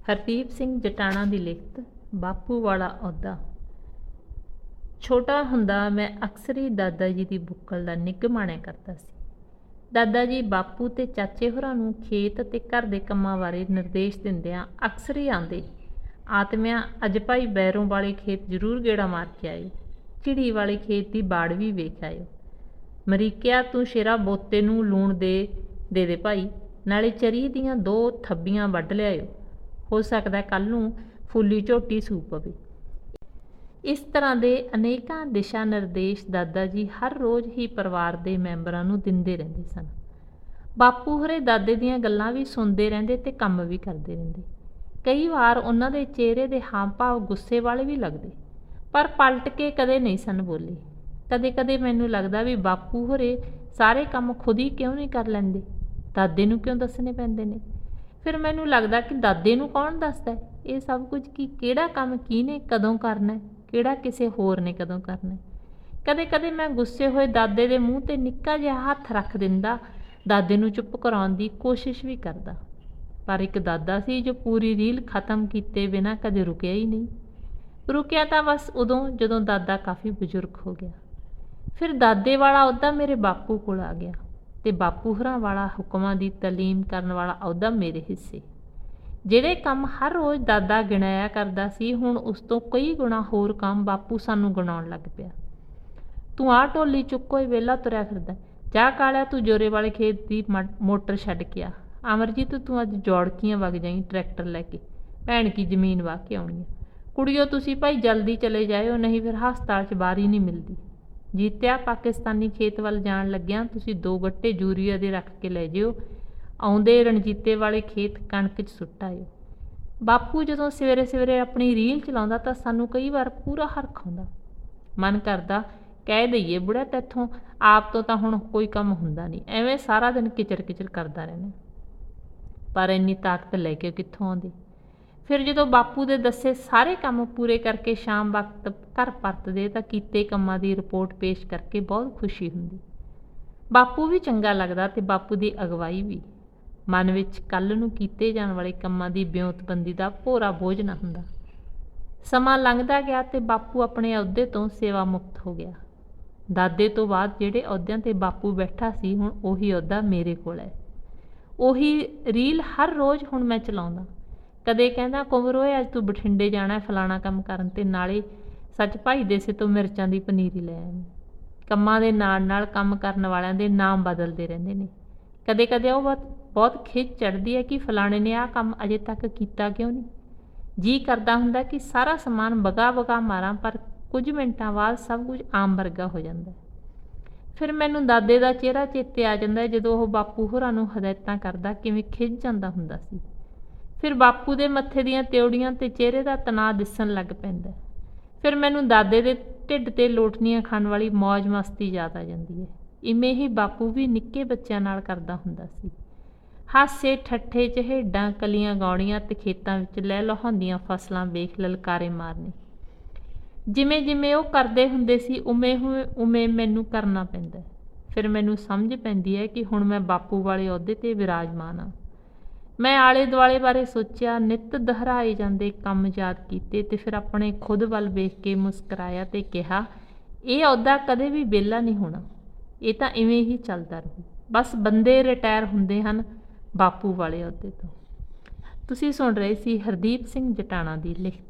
ਹਰਦੀਪ ਸਿੰਘ ਜਟਾਣਾ ਦੀ ਲਿਖਤ ਬਾਪੂ ਵਾਲਾ ਅਹੁਦਾ। ਛੋਟਾ ਹੁੰਦਾ ਮੈਂ ਅਕਸਰ ਹੀ ਦਾਦਾ ਜੀ ਦੀ ਬੁੱਕਲ ਦਾ ਨਿੱਘ ਮਾਣਿਆ ਕਰਦਾ ਸੀ। ਦਾਦਾ ਜੀ ਬਾਪੂ ਤੇ ਚਾਚੇ ਹੋਰਾਂ ਨੂੰ ਖੇਤ ਤੇ ਘਰ ਦੇ ਕੰਮਾਂ ਬਾਰੇ ਨਿਰਦੇਸ਼ ਦਿੰਦਿਆਂ ਅਕਸਰ ਹੀ ਆਂਦੇ ਆਤਮਿਆਂ ਅੱਜ ਭਾਈ ਬੈਰੋਂ ਵਾਲੇ ਖੇਤ ਜ਼ਰੂਰ ਗੇੜਾ ਮਾਰ ਕੇ ਆਇਓ। ਚਿੜੀ ਵਾਲੇ ਖੇਤ ਦੀ ਬਾੜ ਵੀ ਵੇਖ ਆਇਓ। ਮਰੀਕਿਆ ਤੂੰ ਸ਼ੇਰਾ ਬੋਤੇ ਨੂੰ ਲੂਣ ਦੇ ਦੇ ਦੇ ਭਾਈ। ਨਾਲੇ ਚਰੀ ਦੀਆਂ ਦੋ ਥੱਬੀਆਂ ਵੱਢ ਲਿਆਇਓ। ਹੋ ਸਕਦਾ ਕੱਲ ਨੂੰ ਫੁੱਲੀ ਝੋਟੀ ਸੂ ਪਵੇ। ਇਸ ਤਰ੍ਹਾਂ ਦੇ ਅਨੇਕਾਂ ਦਿਸ਼ਾ ਨਿਰਦੇਸ਼ ਦਾਦਾ ਜੀ ਹਰ ਰੋਜ਼ ਹੀ ਪਰਿਵਾਰ ਦੇ ਮੈਂਬਰਾਂ ਨੂੰ ਦਿੰਦੇ ਰਹਿੰਦੇ ਸਨ। ਬਾਪੂ ਹਰੇ ਦਾਦੇ ਦੀਆਂ ਗੱਲਾਂ ਵੀ ਸੁਣਦੇ ਰਹਿੰਦੇ ਤੇ ਕੰਮ ਵੀ ਕਰਦੇ ਰਹਿੰਦੇ। ਕਈ ਵਾਰ ਉਹਨਾਂ ਦੇ ਚਿਹਰੇ ਦੇ ਹਾਵ-ਭਾਵ ਗੁੱਸੇ ਵਾਲੇ ਵੀ ਲੱਗਦੇ, ਪਰ ਪਲਟ ਕੇ ਕਦੇ ਨਹੀਂ ਸਨ ਬੋਲੇ। ਕਦੇ-ਕਦੇ ਮੈਨੂੰ ਲੱਗਦਾ ਵੀ ਬਾਪੂ ਹਰੇ ਸਾਰੇ ਕੰਮ ਖੁਦ ਹੀ ਕਿਉਂ ਨਹੀਂ ਕਰ ਲੈਂਦੇ? ਦਾਦੇ ਨੂੰ ਕਿਉਂ ਦੱਸਣੇ ਪੈਂਦੇ ਨੇ? ਫਿਰ ਮੈਨੂੰ ਲੱਗਦਾ ਕਿ ਦਾਦੇ ਨੂੰ ਕੌਣ ਦੱਸਦਾ ਇਹ ਸਭ ਕੁਝ ਕਿ, ਕਿਹੜਾ ਕੰਮ ਕਿਹਨੇ ਕਦੋਂ ਕਰਨਾ ਕਿਹੜਾ ਕਿਸੇ ਹੋਰ ਨੇ ਕਦੋਂ ਕਰਨਾ ਕਦੇ-ਕਦੇ ਮੈਂ ਗੁੱਸੇ ਹੋਏ ਦਾਦੇ ਦੇ ਮੂੰਹ ਤੇ ਨਿੱਕਾ ਜਿਹਾ ਹੱਥ ਰੱਖ ਦਿੰਦਾ, ਦਾਦੇ ਨੂੰ ਚੁੱਪ ਕਰਾਉਣ ਦੀ ਕੋਸ਼ਿਸ਼ ਵੀ ਕਰਦਾ। ਪਰ ਇੱਕ ਦਾਦਾ ਸੀ ਜੋ ਪੂਰੀ ਰੀਲ ਖਤਮ ਕੀਤੇ ਬਿਨਾਂ ਕਦੇ ਰੁਕਿਆ ਹੀ ਨਹੀਂ। ਰੁਕਿਆ ਤਾਂ ਬਸ ਉਦੋਂ, ਜਦੋਂ ਦਾਦਾ ਕਾਫੀ ਬਜ਼ੁਰਗ ਹੋ ਗਿਆ। ਫਿਰ ਦਾਦੇ ਵਾਲਾ ਅਹੁਦਾ ਮੇਰੇ ਬਾਪੂ ਕੋਲ ਆ ਗਿਆ। ਤੇ ਬਾਪੂ ਹਰਾਂ ਵਾਲਾ ਹੁਕਮਾਂ ਦੀ ਤਾਲੀਮ ਕਰਨ ਵਾਲਾ ਅਹੁਦਾ ਮੇਰੇ ਹਿੱਸੇ। ਜਿਹੜੇ ਕੰਮ ਹਰ ਰੋਜ਼ ਦਾਦਾ ਗਿਣਾਇਆ ਕਰਦਾ ਸੀ, ਹੁਣ ਉਸ ਤੋਂ ਕਈ ਗੁਣਾ ਹੋਰ ਕੰਮ ਬਾਪੂ ਸਾਨੂੰ ਗਿਣਾਉਣ ਲੱਗ ਪਿਆ। ਤੂੰ ਆ ਢੋਲੀ ਚੁੱਕੋ ਹੀ ਵੇਲਾ ਤੁਰਿਆ ਫਿਰਦਾ ਜਾ ਕਾਲਿਆ, ਤੂੰ ਜੋਰੇ ਵਾਲੇ ਖੇਤ ਦੀ ਮ- ਮੋਟਰ ਛੱਡ ਕੇ ਆ। ਅਮਰਜੀਤ, ਤੂੰ ਅੱਜ ਜੋੜਕੀਆਂ ਵਗ ਜਾਈਂ ਟਰੈਕਟਰ ਲੈ ਕੇ। ਭੈਣ ਕੀ ਜ਼ਮੀਨ ਵਾਹ ਕੇ ਆਉਣੀ ਆ ਕੁੜੀਓ, ਤੁਸੀਂ ਭਾਈ ਜਲਦੀ ਚਲੇ ਜਾਇਓ, ਨਹੀਂ ਫਿਰ ਹਸਪਤਾਲ 'ਚ ਬਾਰੀ ਨਹੀਂ ਮਿਲਦੀ। ਜੀਤਿਆ ਪਾਕਿਸਤਾਨੀ ਖੇਤ ਵੱਲ ਜਾਣ ਲੱਗਿਆਂ ਤੁਸੀਂ ਦੋ ਗੱਟੇ ਯੂਰੀਆ ਦੇ ਰੱਖ ਕੇ ਲੈ ਜਿਓ। ਆਉਂਦੇ ਰਣਜੀਤੇ ਵਾਲੇ ਖੇਤ ਕਣਕ 'ਚ ਸੁੱਟ ਆਇਓ। ਬਾਪੂ ਜਦੋਂ ਸਵੇਰੇ ਸਵੇਰੇ ਆਪਣੀ ਰੀਲ ਚਲਾਉਂਦਾ ਤਾਂ ਸਾਨੂੰ ਕਈ ਵਾਰ ਪੂਰਾ ਹਰਖ ਆਉਂਦਾ। ਮਨ ਕਰਦਾ, ਕਹਿ ਦਈਏ ਬੁੜਾ ਤੇਥੋਂ ਆਪ ਤੋਂ ਤਾਂ ਹੁਣ ਕੋਈ ਕੰਮ ਹੁੰਦਾ ਨਹੀਂ। ਐਵੇਂ ਸਾਰਾ ਦਿਨ ਕਿਚਰ ਕਿਚਰ ਕਰਦਾ ਰਹਿੰਦਾ। ਪਰ ਇੰਨੀ ਤਾਕਤ ਲੈ ਕੇ ਕਿੱਥੋਂ ਆਉਂਦੀ? ਫਿਰ ਜਦੋਂ ਬਾਪੂ ਦੇ ਦੱਸੇ ਸਾਰੇ ਕੰਮ ਪੂਰੇ ਕਰਕੇ ਸ਼ਾਮ ਵਕਤ ਘਰ ਪਰਤਦੇ ਤਾਂ ਕੀਤੇ ਕੰਮਾਂ ਦੀ ਰਿਪੋਰਟ ਪੇਸ਼ ਕਰਕੇ ਬਹੁਤ ਖੁਸ਼ੀ ਹੁੰਦੀ। ਬਾਪੂ ਵੀ ਚੰਗਾ ਲੱਗਦਾ ਤੇ ਬਾਪੂ ਦੀ ਅਗਵਾਈ ਵੀ। ਮਨ ਵਿੱਚ ਕੱਲ ਨੂੰ ਕੀਤੇ ਜਾਣ ਵਾਲੇ ਕੰਮਾਂ ਦੀ ਬਿਉਂਤਬੰਦੀ ਦਾ ਭੋਰਾ ਬੋਝ ਨਾ ਹੁੰਦਾ। ਸਮਾਂ ਲੰਘਦਾ ਗਿਆ ਤੇ ਬਾਪੂ ਆਪਣੇ ਅਹੁਦੇ ਤੋਂ ਸੇਵਾ ਮੁਕਤ ਹੋ ਗਿਆ। ਦਾਦੇ ਤੋਂ ਬਾਅਦ ਜਿਹੜੇ ਅਹੁਦਿਆਂ ਤੇ ਬਾਪੂ ਬੈਠਾ ਸੀ, ਹੁਣ ਉਹੀ ਅਹੁਦਾ ਮੇਰੇ ਕੋਲ ਹੈ। ਉਹੀ ਰੀਲ ਹਰ ਰੋਜ਼ ਹੁਣ ਮੈਂ ਚਲਾਉਂਦਾ। ਕਦੇ ਕਹਿੰਦਾ ਕੁੰਵਰ ਓਏ ਅੱਜ ਤੂੰ ਬਠਿੰਡੇ ਜਾਣਾ ਫਲਾਣਾ ਕੰਮ ਕਰਨ ਤੇ ਨਾਲੇ ਸੱਚ ਭਾਈ ਦੇਸੇ ਤੋਂ ਮਿਰਚਾਂ ਦੀ ਪਨੀਰੀ ਲੈ ਆਵੀਂ ਕੰਮਾਂ ਦੇ ਨਾਲ ਨਾਲ ਕੰਮ ਕਰਨ ਵਾਲਿਆਂ ਦੇ ਨਾਮ ਬਦਲਦੇ ਰਹਿੰਦੇ ਨੇ। ਕਦੇ ਕਦੇ ਉਹ ਬਹੁਤ ਬਹੁਤ ਖਿੱਚ ਚੜਦੀ ਹੈ ਕਿ ਫਲਾਣੇ ਨੇ ਆਹ ਕੰਮ ਅਜੇ ਤੱਕ ਕੀਤਾ ਕਿਉਂ ਨਹੀਂ? ਜੀ ਕਰਦਾ ਹੁੰਦਾ ਕਿ ਸਾਰਾ ਸਮਾਨ ਬਗਾ ਬਗਾ ਮਾਰਾਂ, ਪਰ ਕੁਝ ਮਿੰਟਾਂ ਬਾਅਦ ਸਭ ਕੁਝ ਆਮ ਵਰਗਾ ਹੋ ਜਾਂਦਾ ਫਿਰ ਮੈਨੂੰ ਦਾਦੇ ਦਾ ਚਿਹਰਾ ਚੇਤੇ ਆ ਜਾਂਦਾ ਜਦੋਂ ਉਹ ਬਾਪੂ ਹੋਰਾਂ ਨੂੰ ਹਦਾਇਤਾਂ ਕਰਦਾ, ਕਿਵੇਂ ਖਿੱਚ ਜਾਂਦਾ ਹੁੰਦਾ ਸੀ। ਫਿਰ ਬਾਪੂ ਦੇ ਮੱਥੇ ਦੀਆਂ ਤਿਉੜੀਆਂ ਤੇ ਚਿਹਰੇ ਦਾ ਤਣਾਅ ਦਿਸਣ ਲੱਗ ਪੈਂਦਾ ਫਿਰ ਮੈਨੂੰ ਦਾਦੇ ਦੇ ਢਿੱਡ ਤੇ ਲੋਟਨੀਆਂ ਖਾਣ ਵਾਲੀ ਮौज ਮਸਤੀ ਯਾਦ ਆ ਜਾਂਦੀ ਹੈ। ਇਵੇਂ ਹੀ ਬਾਪੂ ਵੀ ਨਿੱਕੇ ਬੱਚਿਆਂ ਨਾਲ ਕਰਦਾ ਹੁੰਦਾ ਸੀ। ਹਾਸੇ, ਠੱਠੇ, ਚਹੇਡਾਂ, ਕਲੀਆਂ ਗਾਉਣੀਆਂ ਤੇ ਖੇਤਾਂ ਵਿੱਚ ਲੈ ਲਹਾਉਂਦੀਆਂ ਫਸਲਾਂ ਵੇਖ ਲਲਕਾਰੇ ਮਾਰਨੇ। ਜਿਵੇਂ ਜਿਵੇਂ ਉਹ ਕਰਦੇ ਹੁੰਦੇ ਸੀ, ਉਵੇਂ ਉਵੇਂ ਉਵੇਂ ਮੈਨੂੰ ਕਰਨਾ ਪੈਂਦਾ ਫਿਰ ਮੈਨੂੰ ਸਮਝ ਪੈਂਦੀ ਹੈ ਕਿ ਹੁਣ ਮੈਂ ਬਾਪੂ ਵਾਲੇ ਅਹੁਦੇ ਤੇ ਵਿਰਾਜਮਾਨ ਹਾਂ। ਮੈਂ ਆਲੇ ਦੁਆਲੇ ਬਾਰੇ ਸੋਚਿਆ, ਨਿਤ ਦੁਹਰਾਏ ਜਾਂਦੇ ਕੰਮ ਯਾਦ ਕੀਤੇ ਤੇ ਫਿਰ ਆਪਣੇ ਖੁਦ ਵੱਲ ਵੇਖ ਕੇ ਮੁਸਕਰਾਇਆ ਤੇ ਕਿਹਾ, ਇਹ ਅਹੁਦਾ ਕਦੇ ਵੀ ਵਿਹਲਾ ਨਹੀਂ ਹੋਣਾ। ਇਹ ਤਾਂ ਇਵੇਂ ਹੀ ਚੱਲਦਾ ਰਹੂ। ਬਸ ਬੰਦੇ ਰਿਟਾਇਰ ਹੁੰਦੇ ਹਨ ਬਾਪੂ ਵਾਲੇ ਅਹੁਦੇ ਤੋਂ। ਤੁਸੀਂ ਸੁਣ ਰਹੇ ਸੀ ਹਰਦੀਪ ਸਿੰਘ ਜਟਾਣਾ ਦੀ ਲਿਖਤ।